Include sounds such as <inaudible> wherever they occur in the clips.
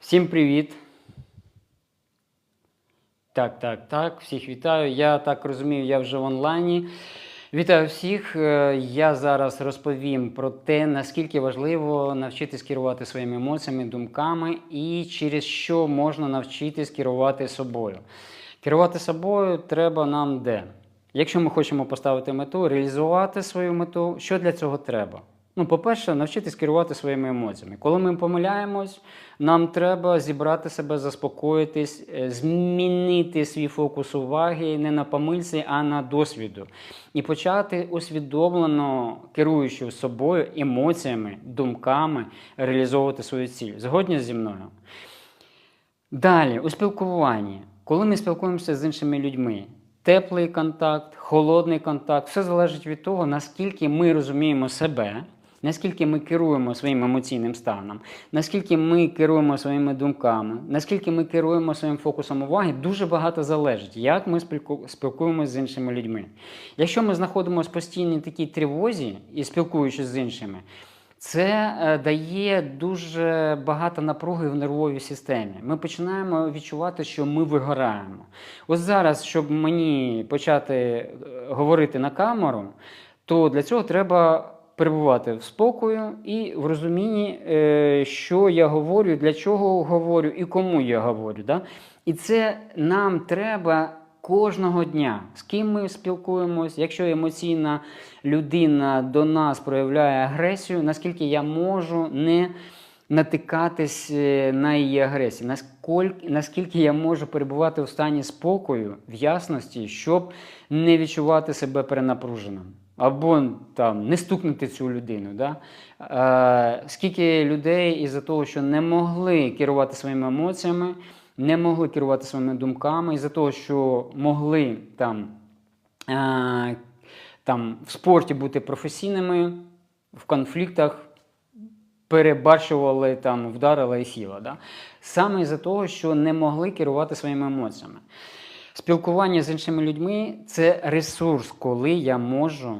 Всім привіт. Так, так, так. Всіх вітаю. Я так розумію, я вже в онлайні. Вітаю всіх. Е, Я зараз розповім про те, наскільки важливо навчитись керувати своїми емоціями, думками і через що можна навчитись керувати собою. Керувати собою треба нам де? Якщо ми хочемо поставити мету, реалізувати свою мету, що для цього треба? Ну, по-перше, навчитись керувати своїми емоціями. Коли ми помиляємось, нам треба зібрати себе, заспокоїтись, е, змінити свій фокус уваги не на помильці, а на досвіду. І почати усвідомлено керуючи собою емоціями, думками, реалізовувати свою ціль. Згодні зі мною? Далі, у спілкуванні. Коли ми спілкуємося з іншими людьми, теплий контакт, холодний контакт, все залежить від того, наскільки ми розуміємо себе, наскільки ми керуємо своїм емоційним станом, наскільки ми керуємо своїми думками, наскільки ми керуємо своїм фокусом уваги, дуже багато залежить, як ми спілкуємося з іншими людьми. Якщо ми знаходимося в постійній такій тривозі і спілкуючись з іншими, це е, дає дуже багато напруги в нервовій системі. Ми починаємо відчувати, що ми вигораємо. Ось зараз, щоб мені почати е, говорити на камеру, то для цього треба перебувати в спокою і в розумінні, е, що я говорю, для чого говорю і кому я говорю. Да? І це нам треба кожного дня. З ким ми спілкуємось, якщо емоційна людина до нас проявляє агресію, наскільки я можу не натикатись е, на її агресію, наскільки, наскільки я можу перебувати в стані спокою, в ясності, щоб не відчувати себе перенапруженим. Або там не стукнути цю людину. Да? Е, скільки людей із-за того, що не могли керувати своїми емоціями, не могли керувати своїми думками, із-за того, що могли там, е, там в спорті бути професійними, в конфліктах перебачували, там, вдарила і сіла. Да? Саме із-за того, що не могли керувати своїми емоціями. Спілкування з іншими людьми це ресурс, коли я можу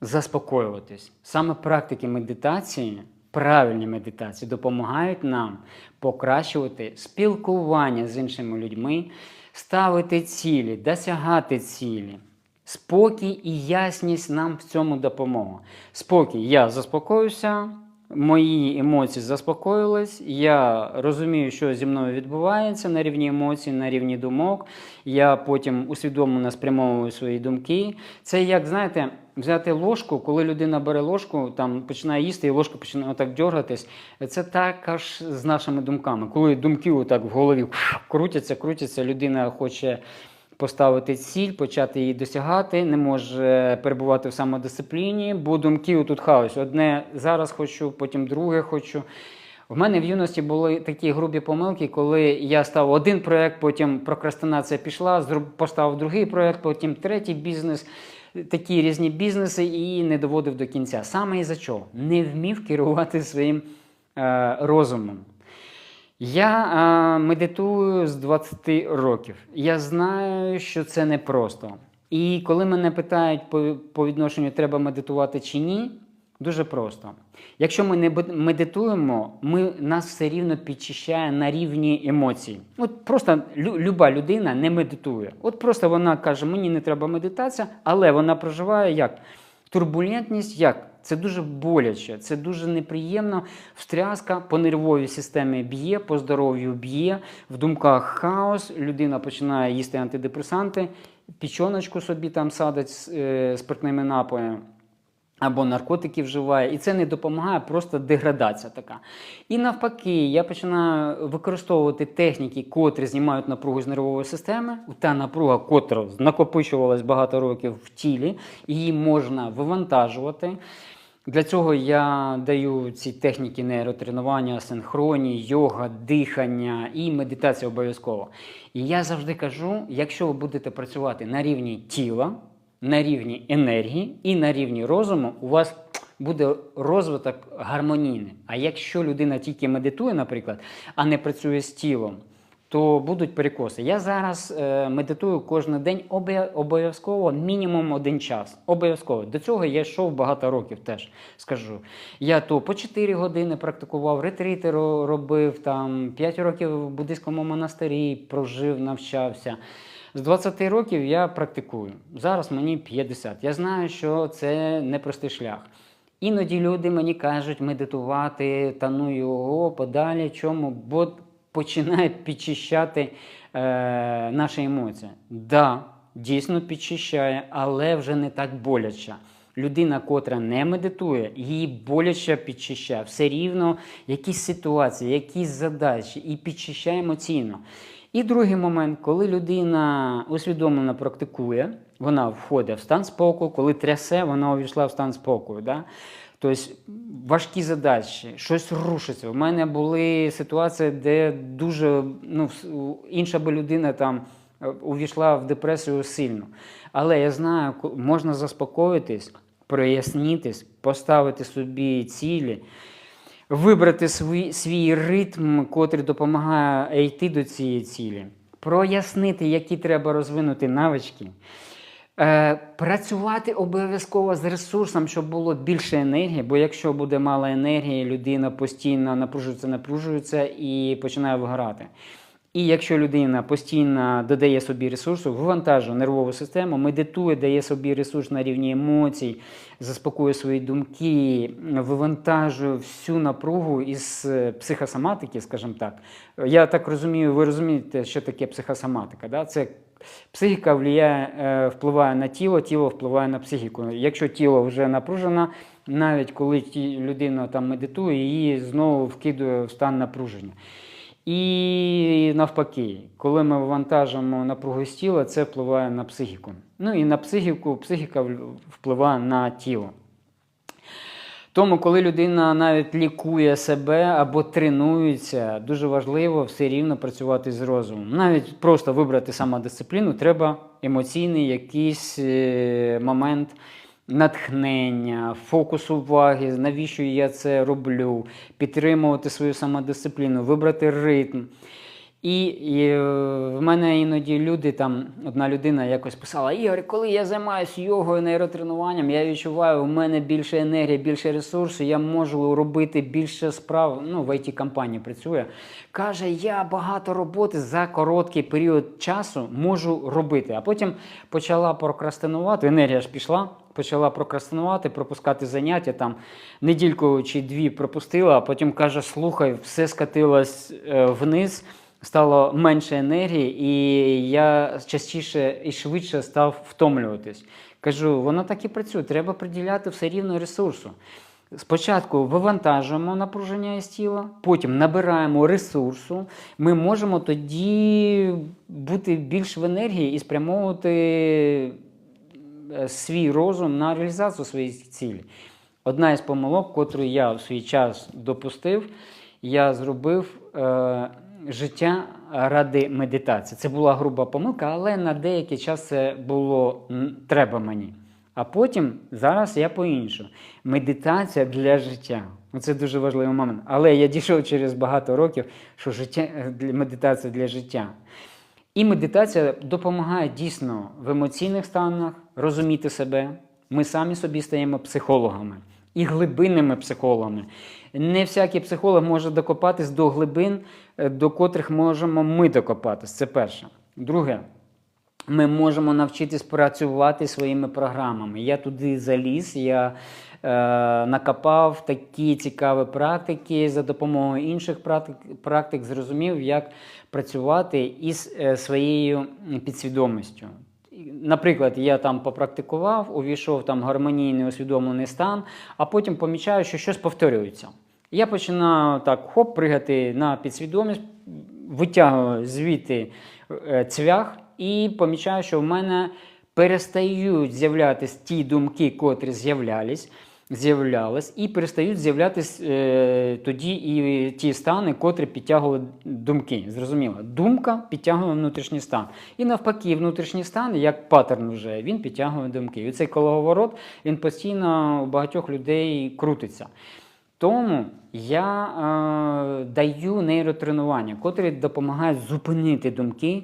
заспокоюватись. Саме практики медитації, правильні медитації допомагають нам покращувати спілкування з іншими людьми, ставити цілі, досягати цілі. Спокій і ясність нам в цьому допомога. Спокій, я заспокоюся, мої емоції заспокоїлись, я розумію, що зі мною відбувається на рівні емоцій, на рівні думок. Я потім усвідомлено спрямовую свої думки. Це як, знаєте, взяти ложку, коли людина бере ложку, там починає їсти, і ложка починає отак дергатись. Це також з нашими думками. Коли думки отак в голові крутяться, крутяться, людина хоче поставити ціль, почати її досягати, не може перебувати в самодисципліні, бо думки отут хаос. Одне зараз хочу, потім друге хочу. В мене в юності були такі грубі помилки, коли я став один проект, потім прокрастинація пішла, поставив другий проект, потім третій бізнес, такі різні бізнеси і не доводив до кінця. Саме із-за чого? Не вмів керувати своїм е, розумом. Я е, медитую з 20 років. Я знаю, що це непросто. І коли мене питають по, по відношенню, треба медитувати чи ні, дуже просто. Якщо ми не медитуємо, ми, нас все рівно підчищає на рівні емоцій. От просто лю, люба людина не медитує. От просто вона каже, мені не треба медитація, але вона проживає як? Турбулентність як? Це дуже боляче, це дуже неприємно. Встряска по нервовій системі б'є, по здоров'ю б'є, в думках хаос, людина починає їсти антидепресанти, пічоночку собі там садить з е, спиртними напоями. Або наркотики вживає, і це не допомагає, просто деградація така. І навпаки, я починаю використовувати техніки, котрі знімають напругу з нервової системи. Та напруга, котра накопичувалась багато років в тілі, її можна вивантажувати. Для цього я даю ці техніки нейротренування, синхронії, йога, дихання і медитація обов'язково. І я завжди кажу: якщо ви будете працювати на рівні тіла, на рівні енергії і на рівні розуму, у вас буде розвиток гармонійний. А якщо людина тільки медитує, наприклад, а не працює з тілом, то будуть перекоси. Я зараз е, медитую кожен день обов'язково мінімум один час. Обов'язково. До цього я йшов багато років теж скажу. Я то по 4 години практикував, ретрити робив, там 5 років в буддийському монастирі прожив, навчався. З 20 років я практикую. Зараз мені 50. Я знаю, що це непростий шлях. Іноді люди мені кажуть медитувати, та ну його подалі. Чому? Бо починає підчищати е, наші емоції. Да, дійсно підчищає, але вже не так боляче. Людина, котра не медитує, її боляче підчищає. Все рівно якісь ситуації, якісь задачі і підчищає емоційно. І другий момент, коли людина усвідомлено практикує, вона входить в стан спокою, коли трясе, вона увійшла в стан спокою. Да? Тобто важкі задачі, щось рушиться. У мене були ситуації, де дуже ну, інша би людина там е, увійшла в депресію сильно. Але я знаю, можна заспокоїтись, прояснітись, поставити собі цілі, вибрати свій, свій ритм, котрий допомагає йти до цієї цілі, прояснити, які треба розвинути навички. Е, працювати обов'язково з ресурсом, щоб було більше енергії, бо якщо буде мало енергії, людина постійно напружується, напружується і починає вигорати. І якщо людина постійно додає собі ресурсу, вивантажує нервову систему, медитує, дає собі ресурс на рівні емоцій, заспокоює свої думки, вивантажує всю напругу із е, психосоматики, скажімо так. Я так розумію, ви розумієте, що таке психосоматика. Да? Це психіка впливає, е, впливає на тіло, тіло впливає на психіку. Якщо тіло вже напружено, навіть коли людина там медитує, її знову вкидує в стан напруження. І навпаки, коли ми вантажимо напругу з тіла, це впливає на психіку. Ну і на психіку, психіка впливає на тіло. Тому, коли людина навіть лікує себе або тренується, дуже важливо все рівно працювати з розумом. Навіть просто вибрати самодисципліну, треба емоційний якийсь е, момент натхнення, фокус уваги, навіщо я це роблю, підтримувати свою самодисципліну, вибрати ритм. І, і е, в мене іноді люди, там одна людина якось писала: Ігор, коли я займаюся йогою, нейротренуванням, я відчуваю, у мене більше енергії, більше ресурсу, я можу робити більше справ. Ну, в it компанії працює. Каже, я багато роботи за короткий період часу можу робити. А потім почала прокрастинувати, енергія ж пішла. Почала прокрастинувати, пропускати заняття там недільку чи дві пропустила, а потім каже: слухай, все скатилось е, вниз стало менше енергії, і я частіше і швидше став втомлюватись. Кажу, воно так і працює, треба приділяти все рівно ресурсу. Спочатку вивантажуємо напруження із тіла, потім набираємо ресурсу. Ми можемо тоді бути більш в енергії і спрямовувати свій розум на реалізацію своїх цілей. Одна із помилок, котру я в свій час допустив, я зробив е, життя ради медитації. Це була груба помилка, але на деякий час це було треба мені. А потім зараз я по-іншому. Медитація для життя. Це дуже важливий момент. Але я дійшов через багато років, що життя медитація для життя. І медитація допомагає дійсно в емоційних станах розуміти себе. Ми самі собі стаємо психологами і глибинними психологами. Не всякий психолог може докопатись до глибин, е, до котрих можемо ми докопатись. Це перше. Друге, ми можемо навчитись працювати своїми програмами. Я туди заліз, я е, накопав такі цікаві практики за допомогою інших практик, практик зрозумів, як працювати із е, своєю підсвідомістю. Наприклад, я там попрактикував, увійшов там гармонійний усвідомлений стан, а потім помічаю, що щось повторюється. Я починаю так хоп, пригати на підсвідомість, витягую звідти е, цвях і помічаю, що в мене перестають з'являтися ті думки, котрі з'являлись, з'являлись, і перестають з'являтися е, тоді і ті стани, котрі підтягували думки. Зрозуміло, думка підтягує внутрішній стан. І навпаки, внутрішній стан, як паттерн вже, він підтягує думки. І цей коловорот він постійно у багатьох людей крутиться. Тому я е, даю нейротренування, котрі допомагають зупинити думки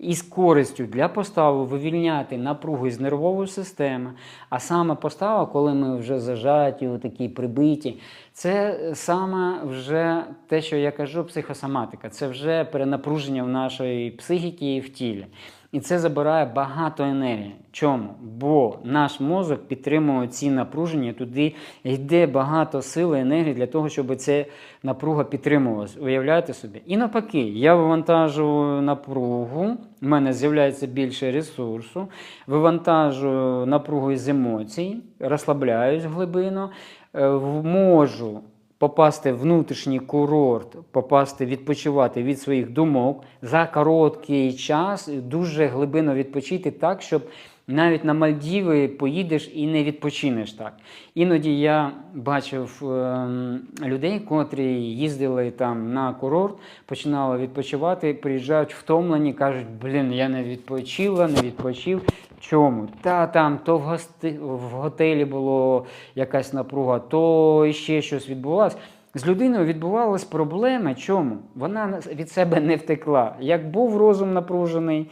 і з користю для постави вивільняти напругу із нервової системи. А саме постава, коли ми вже зажаті, такі прибиті, це саме вже те, що я кажу, психосоматика. Це вже перенапруження в нашої психіки і в тілі. І це забирає багато енергії. Чому? Бо наш мозок підтримує ці напруження, туди йде багато сили, енергії для того, щоб ця напруга підтримувалась. Уявляєте собі? І навпаки, я вивантажую напругу, в мене з'являється більше ресурсу, вивантажую напругу із емоцій, розслабляюсь глибину, е, можу попасти в внутрішній курорт, попасти відпочивати від своїх думок. За короткий час, дуже глибинно відпочити так, щоб навіть на Мальдіви поїдеш і не відпочинеш так. Іноді я бачив е, людей, котрі їздили там на курорт, починали відпочивати, приїжджають втомлені, кажуть, блін, я не відпочила, не відпочив. Чому? Та там то в, гости... в готелі було якась напруга, то ще щось відбувалося. З людиною відбувалися проблеми. Чому? Вона від себе не втекла. Як був розум напружений,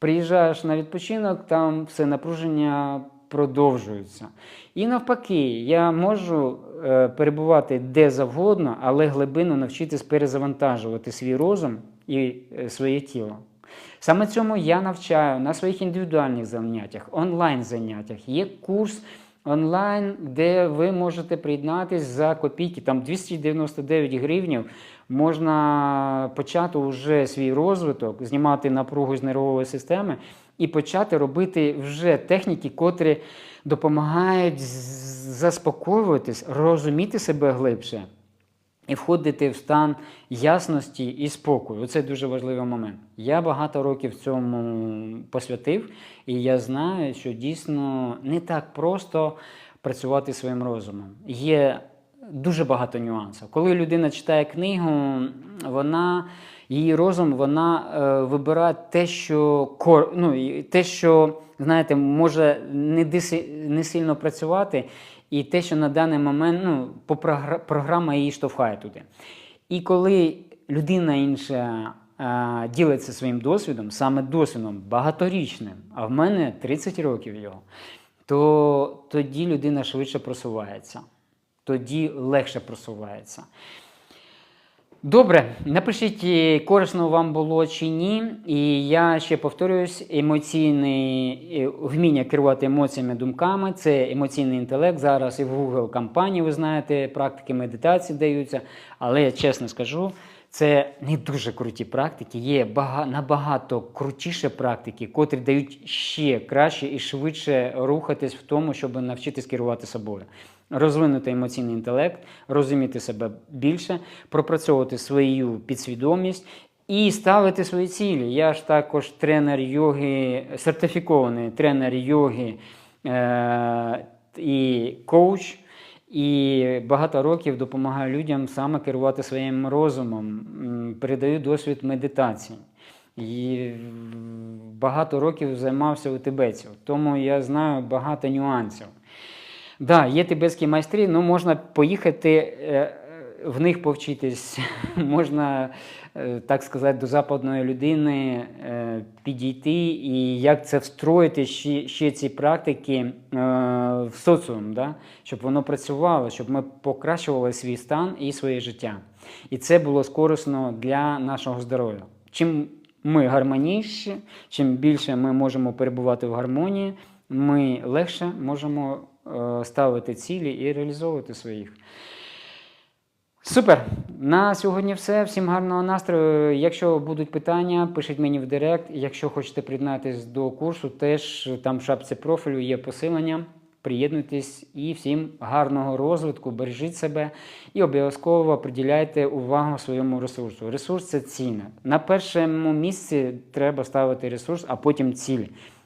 приїжджаєш на відпочинок, там все напруження продовжується. І навпаки, я можу е, перебувати де завгодно, але глибину навчитись перезавантажувати свій розум і е, своє тіло. Саме цьому я навчаю на своїх індивідуальних заняттях, онлайн-заняттях. Є курс онлайн, де ви можете приєднатись за копійки, там 299 гривнів. Можна почати вже свій розвиток, знімати напругу з нервової системи і почати робити вже техніки, котрі допомагають заспокоюватись, розуміти себе глибше і входити в стан ясності і спокою. Це дуже важливий момент. Я багато років цьому посвятив, і я знаю, що дійсно не так просто працювати своїм розумом. Є дуже багато нюансів. Коли людина читає книгу, вона. Її розум вона е, вибирає те, що ну, те, що знаєте, може не диси, не сильно працювати, і те, що на даний момент ну, по програма її штовхає туди. І коли людина інша а, ділиться своїм досвідом, саме досвідом багаторічним, а в мене 30 років його, то тоді людина швидше просувається, тоді легше просувається. Добре, напишіть, е, корисно вам було чи ні. І я ще повторююсь: емоційне вміння керувати емоціями, думками це емоційний інтелект. Зараз і в Google кампанії, ви знаєте, практики медитації даються. Але я чесно скажу, це не дуже круті практики. Є набагато крутіші практики, котрі дають ще краще і швидше рухатись в тому, щоб навчитись керувати собою розвинути емоційний інтелект, розуміти себе більше, пропрацьовувати свою підсвідомість. І ставити свої цілі. Я ж також тренер йоги, сертифікований тренер йоги е- і коуч, і багато років допомагаю людям саме керувати своїм розумом, передаю досвід медитації. І багато років займався у тибетців, тому я знаю багато нюансів. Да, є тибетські майстри, ну можна поїхати е, в них повчитись, <laughs> можна, е, так сказати, до западної людини е, підійти і як це встроїти ще ще ці практики в соціум, да? щоб воно працювало, щоб ми покращували свій стан і своє життя. І це було скорисно для нашого здоров'я. Чим ми гармонійші, чим більше ми можемо перебувати в гармонії, ми легше можемо. Е, ставити цілі і реалізовувати своїх. Супер! На сьогодні все. Всім гарного настрою. Якщо будуть питання, пишіть мені в Директ. Якщо хочете приєднатися до курсу, теж там в шапці профілю є посилення. Приєднуйтесь і всім гарного розвитку, бережіть себе і обов'язково приділяйте увагу своєму ресурсу. Ресурс це цінне. На першому місці треба ставити ресурс, а потім ціль.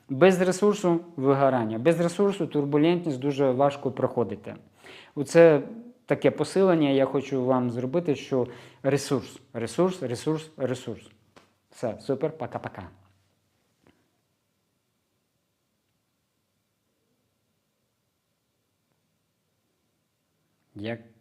Без ресурсу вигорання, без ресурсу турбулентність дуже важко проходити. Оце таке посилення я хочу вам зробити, що ресурс, ресурс, ресурс, ресурс. Все, супер, пока-пока. Як